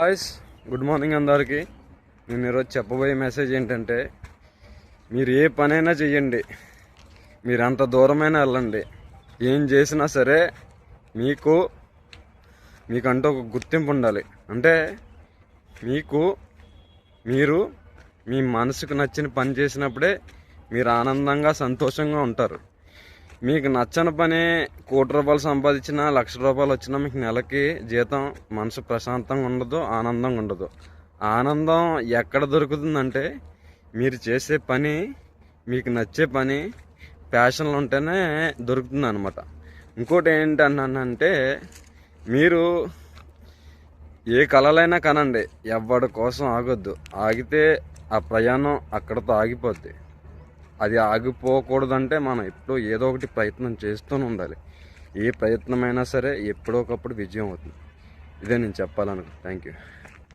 Hi's good morning అందరికీ. నేను ఈరోజు చెప్పబోయే మెసేజ్ ఏంటంటే మీరు ఏ పనైనా చెయ్యండి. మీరు అంత దూరమైనా వెళ్ళండి. ఏం చేసినా సరే మీకు మీకంటూ ఒక గుర్తింపు ఉండాలి. అంటే మీకు మీరు మీ మనసుకు నచ్చిన పని చేసినప్పుడే మీరు ఆనందంగా సంతోషంగా ఉంటారు. మీకు నచ్చని పని కోటి రూపాయలు సంపాదించినా లక్ష రూపాయలు వచ్చినా మీకు నెలకి జీతం మనసు ప్రశాంతంగా ఉండదు ఆనందంగా ఉండదు. ఆనందం ఎక్కడ దొరుకుతుందంటే మీరు చేసే పని మీకు నచ్చే పని ప్యాషన్లు ఉంటేనే దొరుకుతుంది అనమాట ఇంకోటి ఏంటన్నానంటే మీరు ఏ కళలైనా కనండి. ఎవడి కోసం ఆగొద్దు. ఆగితే ఆ ప్రయాణం అక్కడతో ఆగిపోద్ది. అది ఆగిపోకూడదంటే మనం ఎప్పుడూ ఏదో ఒకటి ప్రయత్నం చేస్తూనే ఉండాలి. ఏ ప్రయత్నమైనా సరే ఎప్పుడో ఒకప్పుడు విజయం అవుతుంది. ఇదే నేను చెప్పాలనుకో థ్యాంక్ యూ